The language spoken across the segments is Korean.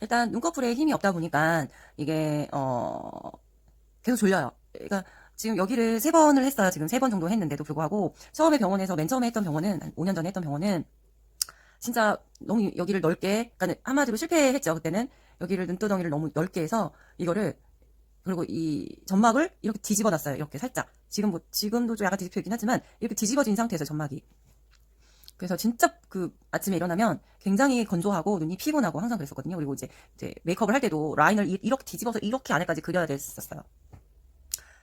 일단 눈꺼풀에 힘이 없다 보니까 이게 어 계속 졸려요. 그러니까 지금 여기를 세 번을 했어요. 지금 세 번 정도 했는데도 불구하고 처음에 병원에서 맨 처음에 했던 병원은 한 5년 전에 했던 병원은 진짜 너무 여기를 넓게 그러니까 한마디로 실패했죠. 그때는 여기를 눈두덩이를 너무 넓게 해서 이거를 그리고 이 점막을 이렇게 뒤집어 놨어요. 이렇게 살짝. 지금 뭐 지금도 좀 약간 뒤집혀 있긴 하지만 이렇게 뒤집어진 상태에서 점막이. 그래서 진짜 그 아침에 일어나면 굉장히 건조하고 눈이 피곤하고 항상 그랬었거든요. 그리고 이제, 이제 메이크업을 할 때도 라인을 이- 이렇게 뒤집어서 이렇게 안에까지 그려야 됐었어요.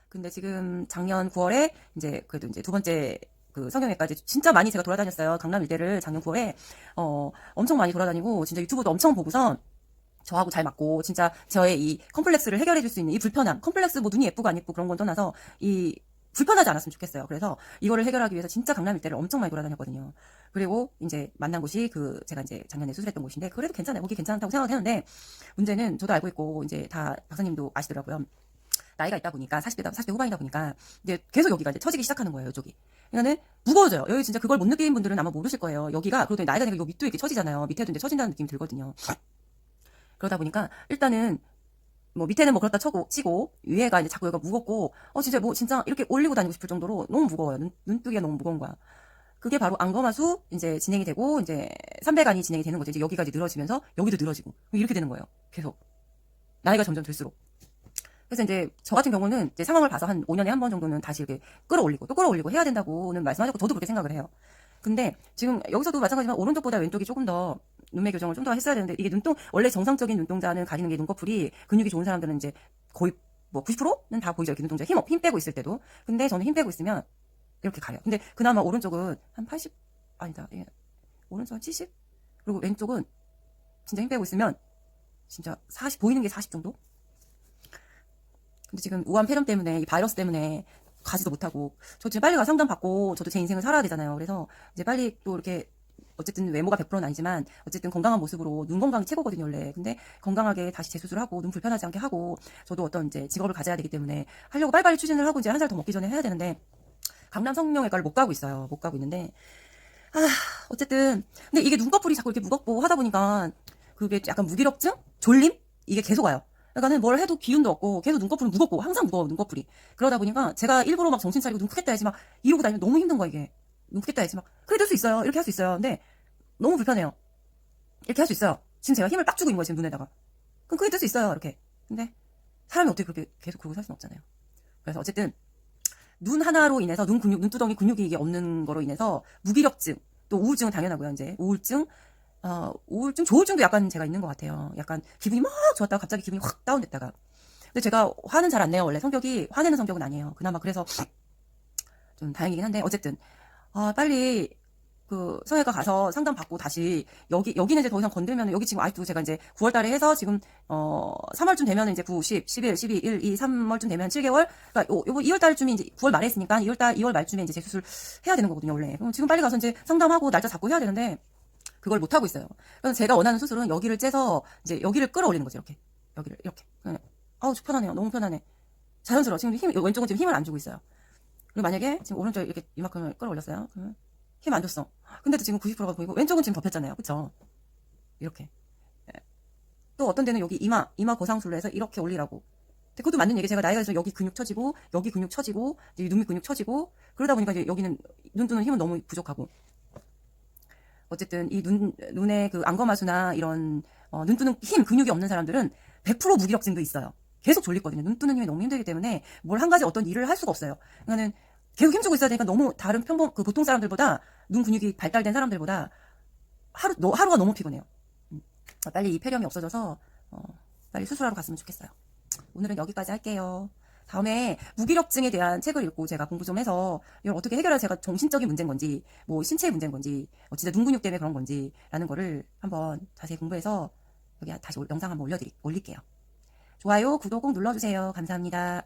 근데 지금 작년 9월에 이제 그래도 이제 두 번째 그 성형외까지 진짜 많이 제가 돌아다녔어요. 강남 일대를 작년 9월에 어 엄청 많이 돌아다니고 진짜 유튜브도 엄청 보고선 저하고 잘 맞고 진짜 저의 이 컴플렉스를 해결해 줄 수 있는 이 불편함 컴플렉스 뭐 눈이 예쁘고 안 예쁘고 그런 건 떠나서 이 불편하지 않았으면 좋겠어요. 그래서 이거를 해결하기 위해서 진짜 강남 일대를 엄청 많이 돌아다녔거든요. 그리고 이제 만난 곳이 그 제가 이제 작년에 수술했던 곳인데 그래도 괜찮아요. 거기 괜찮다고 생각했는데 문제는 저도 알고 있고 이제 다 박사님도 아시더라고요. 나이가 있다 보니까 40대 40대 후반이다 보니까 이제 계속 여기가 이제 처지기 시작하는 거예요. 이쪽이. 그러니까는 무거워져요. 여기 진짜 그걸 못 느낀 분들은 아마 모르실 거예요. 여기가 그러더니 나이가 되니까 요 밑도 이렇게 처지잖아요. 밑에도 이제 처진다는 느낌이 들거든요. 그러다 보니까 일단은 뭐 밑에는 뭐 그렇다 쳐고 치고 위에가 이제 자꾸 여기가 무겁고 어 진짜 뭐 진짜 이렇게 올리고 다니고 싶을 정도로 너무 무거워요. 눈, 눈뜨기가 너무 무거운 거야. 그게 바로 안검하수 이제 진행이 되고 이제 삼배간이 진행이 되는 거죠. 이제 여기까지 늘어지면서 여기도 늘어지고 이렇게 되는 거예요. 계속 나이가 점점 들수록. 그래서 이제 저 같은 경우는 이제 상황을 봐서 한 5년에 한 번 정도는 다시 이렇게 끌어올리고 또 끌어올리고 해야 된다고는 말씀하셨고 저도 그렇게 생각을 해요. 근데 지금 여기서도 마찬가지지만 오른쪽보다 왼쪽이 조금 더 눈매 교정을 좀 더 했어야 되는데 이게 눈동 원래 정상적인 눈동자는 가리는 게 눈꺼풀이 근육이 좋은 사람들은 이제 거의 뭐 90%는 다 보이죠. 이렇게 눈동자 힘, 없- 힘 빼고 있을 때도. 근데 저는 힘 빼고 있으면 이렇게 가려요. 근데 그나마 오른쪽은 한 80, 아니다. 예. 오른쪽은 70? 그리고 왼쪽은 진짜 힘 빼고 있으면 진짜 40, 보이는 게 40 정도? 근데 지금 우한 폐렴 때문에 이 바이러스 때문에 가지도 못하고 저 지금 빨리 가 상담 받고 저도 제 인생을 살아야 되잖아요. 그래서 이제 빨리 또 이렇게 어쨌든 외모가 100%는 아니지만 어쨌든 건강한 모습으로 눈 건강이 최고거든요 원래. 근데 건강하게 다시 재수술을 하고 눈 불편하지 않게 하고 저도 어떤 이제 직업을 가져야 되기 때문에 하려고 빨리빨리 추진을 하고 이제 한 살 더 먹기 전에 해야 되는데 강남 성형외과를 못 가고 있어요. 못 가고 있는데 아 어쨌든 근데 이게 눈꺼풀이 자꾸 이렇게 무겁고 하다 보니까 그게 약간 무기력증, 졸림 이게 계속 와요. 그러니까는 뭘 해도 기운도 없고 계속 눈꺼풀은 무겁고 항상 무거워 눈꺼풀이 그러다 보니까 제가 일부러 막 정신 차리고 눈 크겠다 해야지 막 이러고 다니면 너무 힘든 거야 이게 눈 크겠다 해야지 막 그래 될 수 있어요 이렇게 할 수 있어요 근데 너무 불편해요 이렇게 할 수 있어요 지금 제가 힘을 빡 주고 있는 거예요 지금 눈에다가 그럼 그게 될 수 있어요 이렇게 근데 사람이 어떻게 그렇게 계속 그러고 살 수는 없잖아요 그래서 어쨌든 눈 하나로 인해서 눈 근육 눈두덩이 근육이 이게 없는 거로 인해서 무기력증 또 우울증은 당연하고요 이제 우울증 어, 우울증, 조울증도 약간 제가 있는 것 같아요. 약간 기분이 막 좋았다가 갑자기 기분이 확 다운됐다가. 근데 제가 화는 잘 안 내요. 원래 성격이 화내는 성격은 아니에요. 그나마 그래서 좀 다행이긴 한데 어쨌든 아 빨리 그 성형외과 가서 상담 받고 다시 여기 여기는 이제 더 이상 건들면 여기 지금 아직도 제가 이제 9월 달에 해서 지금 어 3월쯤 되면 이제 9, 10, 11, 12, 1, 2, 3월쯤 되면 7개월 그러니까 요, 요거 2월 달쯤이 이제 9월 말에 했으니까 2월 달 2월 말쯤에 이제 재수술 해야 되는 거거든요 원래. 그럼 지금 빨리 가서 이제 상담하고 날짜 잡고 해야 되는데 그걸 못 하고 있어요. 그래서 제가 원하는 수술은 여기를 째서 이제 여기를 끌어올리는 거죠. 이렇게 여기를 이렇게. 그냥 아우 편하네요. 너무 편하네. 자연스러워. 지금 힘 왼쪽은 지금 힘을 안 주고 있어요. 그리고 만약에 지금 오른쪽 이렇게 이만큼을 끌어올렸어요. 그러면 힘 안 줬어. 근데도 지금 90%가 보이고 왼쪽은 지금 덮였잖아요. 그쵸? 이렇게. 예. 또 어떤 데는 여기 이마 이마 고상술로 해서 이렇게 올리라고. 그것도 맞는 얘기. 제가 나이가 들어서 여기 근육 처지고 여기 근육 처지고 이제 눈밑 근육 처지고 그러다 보니까 이제 여기는 눈 뜨는 힘은 너무 부족하고. 어쨌든 이 눈, 눈의 그 안검하수나 이런 어, 눈 뜨는 힘, 근육이 없는 사람들은 100% 무기력증도 있어요. 계속 졸리거든요. 눈 뜨는 힘이 너무 힘들기 때문에 뭘 한 가지 어떤 일을 할 수가 없어요. 그러니까는 계속 힘주고 있어야 되니까 너무 다른 평범, 그 보통 사람들보다 눈 근육이 발달된 사람들보다 하루, 너, 하루가 너무 피곤해요. 음. 빨리 이 폐렴이 없어져서 어, 빨리 수술하러 갔으면 좋겠어요. 오늘은 여기까지 할게요. 다음에 무기력증에 대한 책을 읽고 제가 공부 좀 해서 이걸 어떻게 해결해야 제가 정신적인 문제인 건지 뭐 신체의 문제인 건지 어, 진짜 눈 근육 때문에 그런 건지 라는 거를 한번 자세히 공부해서 여기 다시 올- 영상 한번 올려드리, 올릴게요. 좋아요, 구독 꼭 눌러주세요. 감사합니다.